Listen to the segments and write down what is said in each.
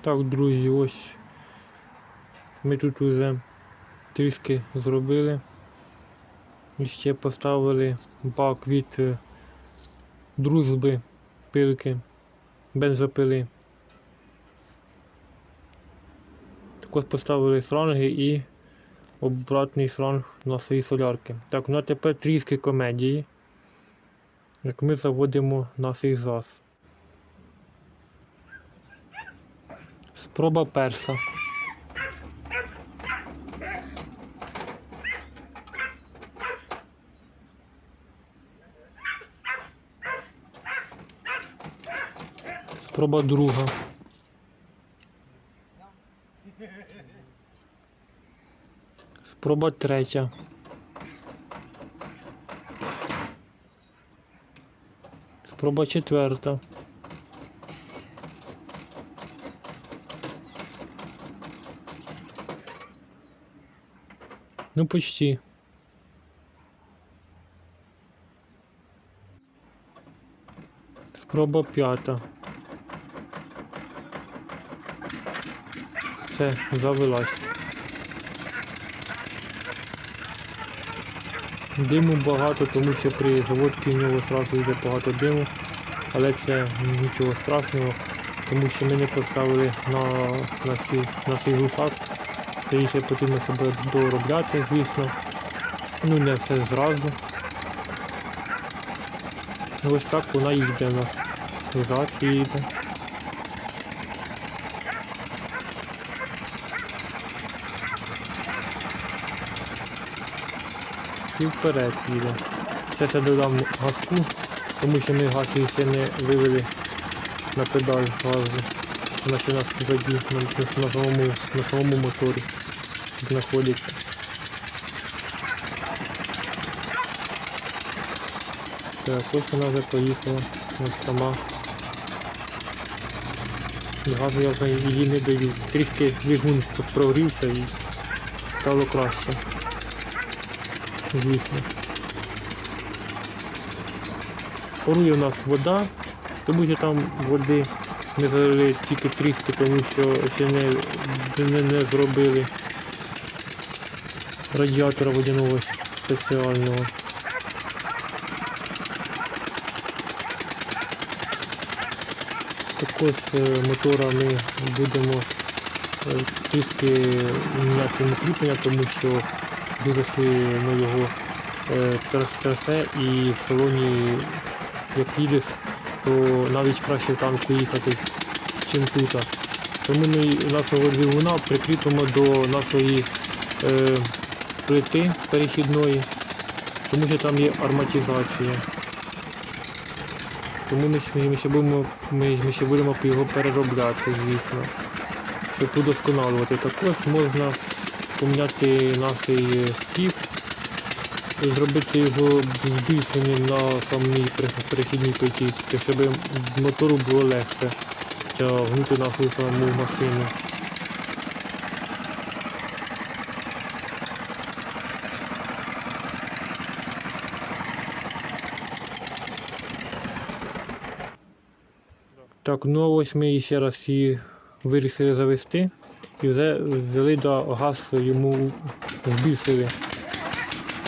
Так, друзі, ось ми тут уже трішки зробили. І ще поставили бак від е, дружби пилки, бензопили. Також поставили шланги і обратний шланг нашої солярки. Так, ну а тепер трішки комедії, як ми заводимо наш ЗАЗ. Спроба перша. Спроба друга. Спроба третя. Спроба четверта. Ну почти. Спроба п'ята. Все, завелась. Диму багато, тому що при заводці в нього одразу йде багато диму, але це нічого страшного, тому що ми не поставили на наші, нашій гусак. Це ще потрібно себе доробляти, звісно. Ну не все зразу. Ну, Ось так вона їде у нас. Зад їде. І вперед їде. Зараз я додам газку, тому що ми газ її ще не вивели на педаль газу. У нас на, на, самому, на самому моторі знаходиться. Так, ось вона вже поїхала ось сама. Газу я її не даю. Трішки двигун прогрівся і стало краще. Звісно. Порує у нас вода, тому що там води не залили тільки трішки, тому що ще не, не, не зробили радіатора водяного спеціального. Також е, мотора ми будемо е, трішки міняти йому кріплення, тому що дуже сильно його е, трясе і в салоні як їдеш, то навіть краще в танку їхати, чим тут. Тому ми нашого двигуна прикріпимо до нашої плити перехідної, тому що там є арматизація. Тому ми, ще- будемо, ми, ми ще будемо його переробляти, звісно, щоб удосконалювати. Також можна поміняти наш скіф і зробити його збільшеним на самій перехідній плитічці, щоб мотору було легше тягнути нашу саму машину. Так, ну ось ми ще раз її вирішили завести і вже взяли да, газ йому збільшили.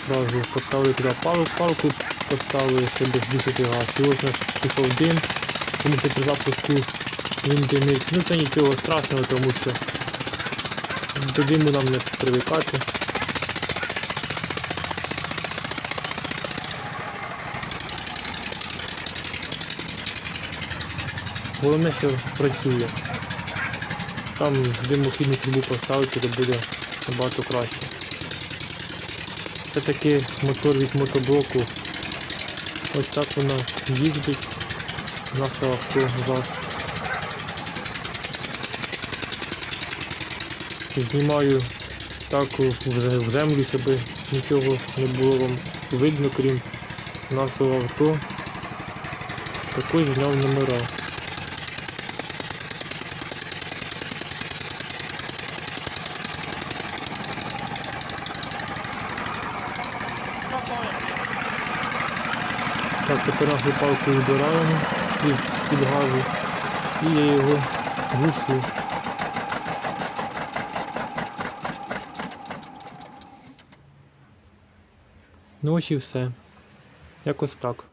Зразу поставили туди палку, палку поставили, щоб збільшити газ. І ось у нас пішов дим, тому що при запуску він димить. Ну це нічого страшного, тому що до диму нам не привикати. Головне, що працює. Там димохідну трубу поставити, то буде набагато краще. Це такий мотор від мотоблоку. Ось так вона їздить. Наше авто ЗАЗ. Знімаю так в землю, щоб нічого не було вам видно, крім нашого авто. Також зняв номера. Так, тепер палку вибираємо від, від газу і я його глушу. Ну ось і все. Якось так.